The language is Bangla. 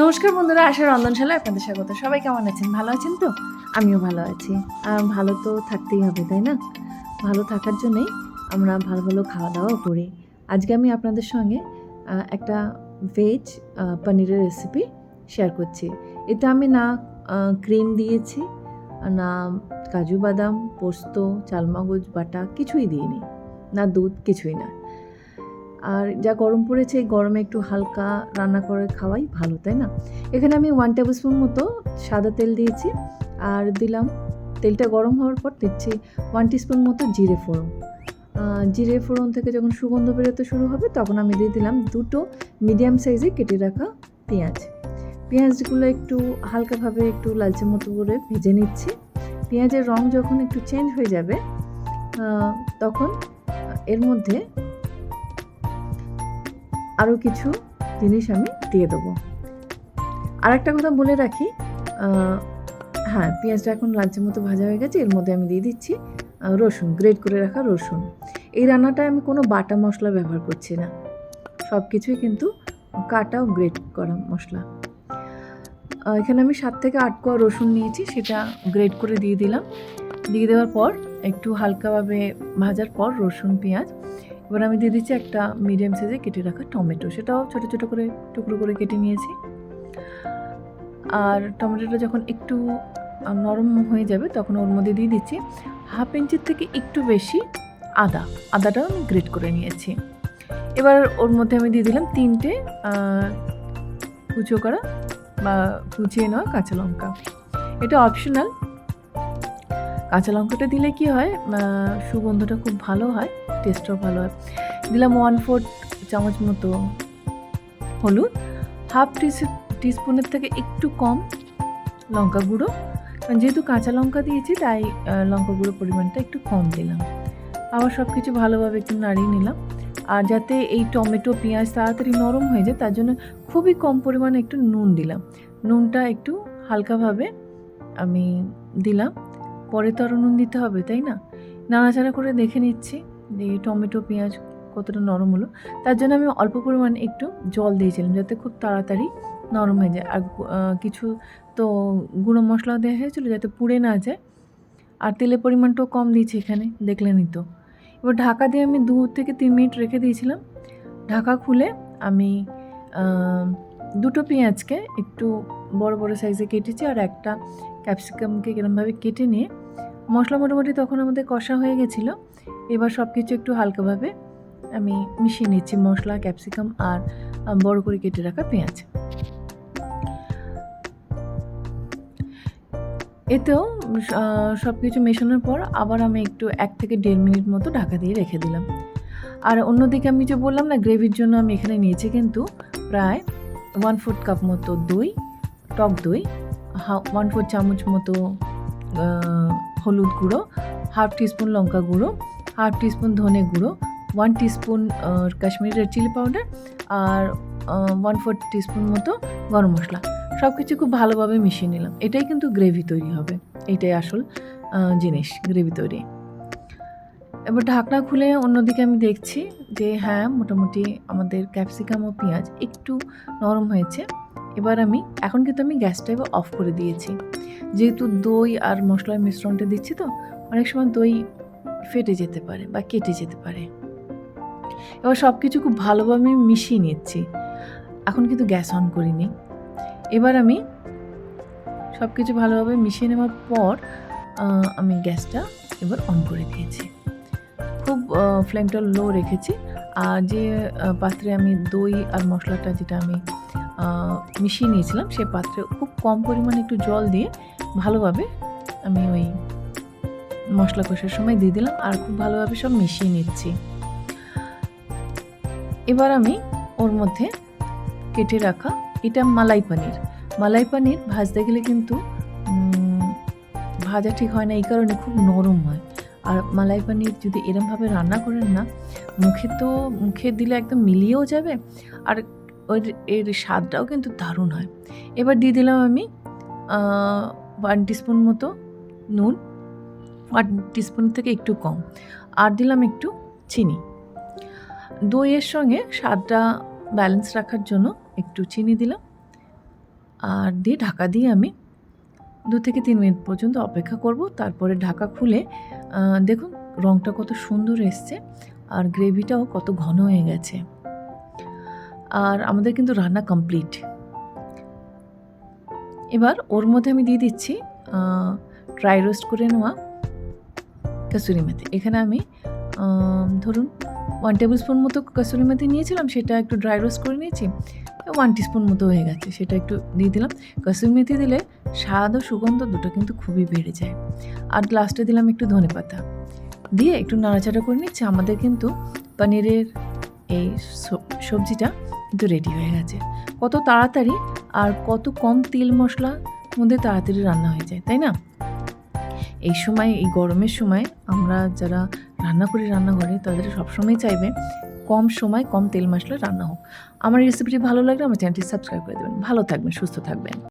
নমস্কার বন্ধুরা, আশা রন্ধনশালায় আপনাদের স্বাগত। সবাই কেমন আছেন? ভালো আছেন তো? আমিও ভালো আছি। আর ভালো তো থাকতেই হবে, তাই না? ভালো থাকার জন্যই আমরা ভালো ভালো খাওয়া দাওয়াও করি। আজকে আমি আপনাদের সঙ্গে একটা ভেজ পনিরের রেসিপি শেয়ার করছি। এটা আমি না ক্রিম দিয়েছি, না কাজু বাদাম, পোস্ত, চালমগজ, বাটা কিছুই দিইনি। না দুধ, কিছুই না। আর যা গরম পড়েছে, এই গরমে একটু হালকা রান্না করে খাওয়াই ভালো, তাই না? এখানে আমি ওয়ান টেবিল স্পুন মতো সাদা তেল দিয়েছি আর দিলাম, তেলটা গরম হওয়ার পর দিচ্ছি ওয়ান স্পুন মতো জিরে ফোড়ন। জিরে ফোড়ন থেকে যখন সুগন্ধ বেরোতে শুরু হবে, তখন আমি দিয়ে দিলাম দুটো মিডিয়াম সাইজে কেটে রাখা পেঁয়াজ। পেঁয়াজগুলো একটু হালকাভাবে একটু লালচে মতো করে ভেজে নিচ্ছি। পেঁয়াজের রং যখন একটু চেঞ্জ হয়ে যাবে তখন এর মধ্যে আরও কিছু জিনিস আমি দিয়ে দেবো। আর একটা কথা বলে রাখি হ্যাঁ পেঁয়াজটা এখন লাঞ্চের মতো ভাজা হয়ে গেছে, এর মধ্যে আমি দিয়ে দিচ্ছি রসুন গ্রেট করে রাখা রসুন। এই রান্নাটায় আমি কোনো বাটা মশলা ব্যবহার করছি না। সব কিছুই কিন্তু কাটা ও গ্রেট করা মশলা। এখানে আমি সাত থেকে আট কোয়া রসুন নিয়েছি, সেটা গ্রেট করে দিয়ে দিলাম। দিয়ে দেওয়ার পর একটু হালকাভাবে ভাজার পর রসুন, পেঁয়াজ এবার আমি দিয়ে দিচ্ছি একটা মিডিয়াম সাইজে কেটে রাখা টমেটো সেটাও ছোটো ছোটো করে, টুকরো করে কেটে নিয়েছি। আর টমেটোটা যখন একটু নরম হয়ে যাবে, তখন ওর মধ্যে দিয়ে দিচ্ছি হাফ ইঞ্চির থেকে একটু বেশি আদা। আদাটাও আমি গ্রেট করে নিয়েছি। এবার ওর মধ্যে আমি দিয়ে দিলাম তিনটে কুচো করা বা কুচিয়ে নেওয়া কাঁচা লঙ্কা। এটা অপশনাল কাঁচা লঙ্কাটা দিলে কি হয় সুগন্ধটা খুব ভালো হয় টেস্টও ভালো হয়। দিলাম ওয়ান ফোর্থ চামচ মতো হলুদ হাফ টি টিস্পুনের থেকে একটু কম লঙ্কা গুঁড়ো। যেহেতু কাঁচা লঙ্কা দিয়েছি, তাই লঙ্কা গুঁড়ো পরিমাণটা একটু কম দিলাম। আবার সব কিছু ভালোভাবে একটু নাড়িয়ে নিলাম। আর যাতে এই টমেটো, পেঁয়াজ তাড়াতাড়ি নরম হয়ে যায়, তার জন্য খুবই কম পরিমাণে একটু নুন দিলাম। নুনটা একটু হালকাভাবে আমি দিলাম। পরে তো আরও নুন দিতে হবে, তাই না? নাড়াচাড়া করে দেখে নিচ্ছি যে টমেটো, পেঁয়াজ কতটা নরম হলো। তার জন্য আমি অল্প পরিমাণে একটু জল দিয়েছিলাম যাতে খুব তাড়াতাড়ি নরম হয়ে যায়। আর কিছু তো গুঁড়ো মশলা দেওয়া হয়েছিল যাতে পুড়ে না যায়। আর তেলের পরিমাণটাও কম দিয়েছি এখানে দেখলেনই তো। এবার ঢাকা দিয়ে আমি দু থেকে তিন মিনিট রেখে দিয়েছিলাম। ঢাকা খুলে আমি দুটো পেঁয়াজকে একটু বড় বড় সাইজে কেটেছি আর একটা ক্যাপসিকামকে কিরমভাবে কেটে নিয়ে মশলা মোটামুটি তখন আমাদের কষা হয়ে গেছিল। এবার সব কিছু একটু হালকাভাবে আমি মিশিয়ে নিচ্ছি মশলা, ক্যাপসিকাম আর বড় করে কেটে রাখা পেঁয়াজ। এতেও সব কিছু মেশানোর পর আবার আমি একটু এক থেকে দেড় মিনিট মতো ঢাকা দিয়ে রেখে দিলাম। আর অন্যদিকে আমি যে বললাম না, গ্রেভির জন্য আমি এখানে নিয়েছি কিন্তু প্রায় ওয়ান ফোর্থ কাপ মতো দই, টক দই ওয়ান ফোর্থ চামচ মতো হলুদ গুঁড়ো হাফ টিস্পুন লঙ্কা গুঁড়ো হাফ টিস্পুন ধনে গুঁড়ো one teaspoon Kashmiri red chilli powder আর ওয়ান ফোর্থ টিস্পুন মতো গরম মশলা। সব কিছু খুব ভালোভাবে মিশিয়ে নিলাম। এটাই কিন্তু গ্রেভি তৈরি হবে। এটাই আসল জিনিস গ্রেভি তৈরি। এবার ঢাকনা খুলে অন্যদিকে আমি দেখছি যে হ্যাঁ মোটামুটি আমাদের ক্যাপসিকাম ও পেঁয়াজ একটু নরম হয়েছে। এবার আমি, এখন কিন্তু আমি গ্যাসটা এবার অফ করে দিয়েছি। যেহেতু দই আর মশলার মিশ্রণটা দিচ্ছি তো, অনেক সময় দই ফেটে যেতে পারে বা কেটে যেতে পারে। এবার সব কিছু খুব ভালোভাবে আমি মিশিয়ে নিচ্ছি। এখন কিন্তু গ্যাস অন করিনি। এবার আমি সব কিছু ভালোভাবে মিশিয়ে নেওয়ার পর আমি গ্যাসটা এবার অন করে দিয়েছি। খুব ফ্লেমটা লো রেখেছি। আর যে পাত্রে আমি দই আর মশলাটা যেটা আমি মিশিয়ে নিয়েছিলাম। সেই পাত্রে খুব কম পরিমাণে একটু জল দিয়ে ভালোভাবে আমি ওই মশলা কষার সময় দিয়ে দিলাম আর খুব ভালোভাবে সব মিশিয়ে নিচ্ছি। এবার আমি ওর মধ্যে কেটে রাখা এটা মালাই পানির। মালাই পানির ভাজতে গেলে কিন্তু ভাজা ঠিক হয় না, এই কারণে খুব নরম হয়। আর মালাই পানির যদি এরমভাবে রান্না করেন না, মুখে তো, মুখে দিলে একদম মিলিয়েও যাবে। আর ওর এর স্বাদটাও কিন্তু দারুণ হয়। এবার দিয়ে দিলাম আমি ওয়ান টিস্পুন মতো নুন ওয়ান টিস্পুন থেকে একটু কম। আর দিলাম একটু চিনি। দইয়ের সঙ্গে স্বাদটা ব্যালেন্স রাখার জন্য একটু চিনি দিলাম। আর দিয়ে ঢাকা দিয়ে আমি দু থেকে তিন মিনিট পর্যন্ত অপেক্ষা করব। তারপরে ঢাকা খুলে দেখুন রঙটা কত সুন্দর এসছে। আর গ্রেভিটাও কত ঘন হয়ে গেছে। আর আমাদের কিন্তু রান্না কমপ্লিট এবার ওর মধ্যে আমি দিয়ে দিচ্ছি ড্রাই রোস্ট করে নেওয়া কাসুরি মেথি। এখানে আমি ধরুন ওয়ান টেবিল স্পুন মতো কাসুরি মেথি নিয়েছিলাম, সেটা একটু ড্রাই রোস্ট করে নিয়েছি ওয়ান টিস্পুন মতো হয়ে গেছে, সেটা একটু দিয়ে দিলাম। কাসুরি মেথি দিলে স্বাদ ও সুগন্ধ দুটো কিন্তু খুবই বেড়ে যায়। আর লাস্টে দিলাম একটু ধনে পাতা। দিয়ে একটু নাড়াচাড়া করে নিচ্ছে। আমাদের কিন্তু পনিরের এই সব- সবজিটা কিন্তু রেডি হয়ে গেছে। কত তাড়াতাড়ি আর কত কম তেল মশলা মধ্যে তাড়াতাড়ি রান্না হয়ে যায়, তাই না? এই সময়, এই গরমের সময় আমরা যারা রান্না করি রান্নাঘরে, তাদের সবসময় চাইবে কম সময় কম তেল মশলা রান্না হোক। আমার রেসিপিটি ভালো লাগলে আমার চ্যানেলটি সাবস্ক্রাইব করে দেবেন। ভালো থাকবেন, সুস্থ থাকবেন।